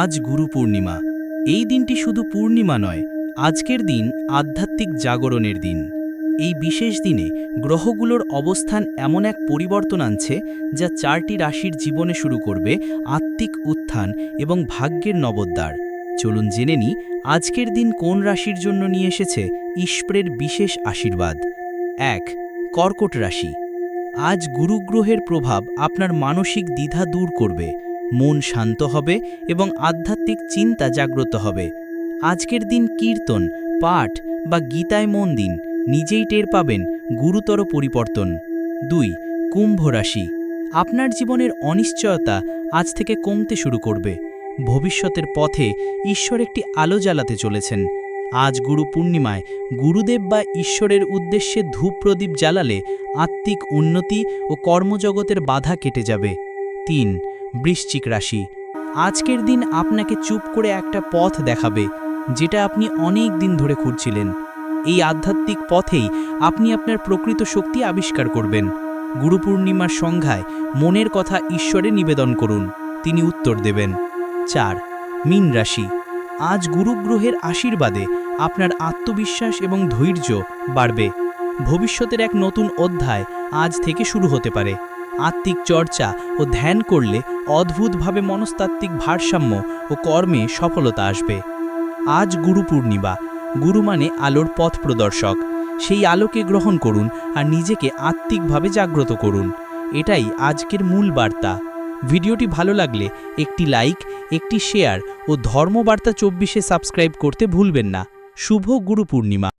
আজ গুরু পূর্ণিমা। এই দিনটি শুধু পূর্ণিমা নয়, আজকের দিন আধ্যাত্মিক জাগরণের দিন। এই বিশেষ দিনে গ্রহগুলোর অবস্থান এমন এক পরিবর্তন আনছে, যা চারটি রাশির জীবনে শুরু করবে আত্মিক উত্থান এবং ভাগ্যের নবদ্বার চলুন জেনে নি আজকের দিন কোন রাশির জন্য নিয়ে এসেছে ঈশ্বরের বিশেষ আশীর্বাদ। এক, কর্কট রাশি। আজ গুরুগ্রহের প্রভাব আপনার মানসিক দ্বিধা দূর করবে। মন শান্ত হবে এবং আধ্যাত্মিক চিন্তা জাগ্রত হবে। আজকের দিন কীর্তন, পাঠ বা গীতায় মন দিন, নিজেই টের পাবেন গুরুতর পরিবর্তন। দুই, কুম্ভ রাশি। আপনার জীবনের অনিশ্চয়তা আজ থেকে কমতে শুরু করবে। ভবিষ্যতের পথে ঈশ্বর একটি আলো জ্বালাতে চলেছেন। আজ গুরু পূর্ণিমায় গুরুদেব বা ঈশ্বরের উদ্দেশ্যে ধূপ প্রদীপ জ্বালালে আত্মিক উন্নতি ও কর্মজগতের বাধা কেটে যাবে। তিন বৃশ্চিক রাশি। আজকের দিন আপনাকে চুপ করে একটা পথ দেখাবে, যেটা আপনি অনেক দিন ধরে খুঁজছিলেন। এই আধ্যাত্মিক পথেই আপনি আপনার প্রকৃত শক্তি আবিষ্কার করবেন। গুরু পূর্ণিমার সংখ্যায় মনের কথা ঈশ্বরে নিবেদন করুন, তিনি উত্তর দেবেন। চার, মীন রাশি। আজ গুরুগ্রহের আশীর্বাদে আপনার আত্মবিশ্বাস এবং ধৈর্য বাড়বে। ভবিষ্যতের এক নতুন অধ্যায় আজ থেকে শুরু হতে পারে। আত্মিক চর্চা ও ধ্যান করলে অদ্ভুতভাবে মনস্তাত্ত্বিক ভারসাম্য ও কর্মে সফলতা আসবে। আজ গুরু পূর্ণিমা। গুরু মানে আলোর পথ প্রদর্শক। সেই আলোকে গ্রহণ করুন আর নিজেকে আত্মিকভাবে জাগ্রত করুন। এটাই আজকের মূল বার্তা। ভিডিওটি ভালো লাগলে একটি লাইক, একটি শেয়ার ও ধর্মবার্তা চব্বিশে সাবস্ক্রাইব করতে ভুলবেন না। শুভ গুরু পূর্ণিমা।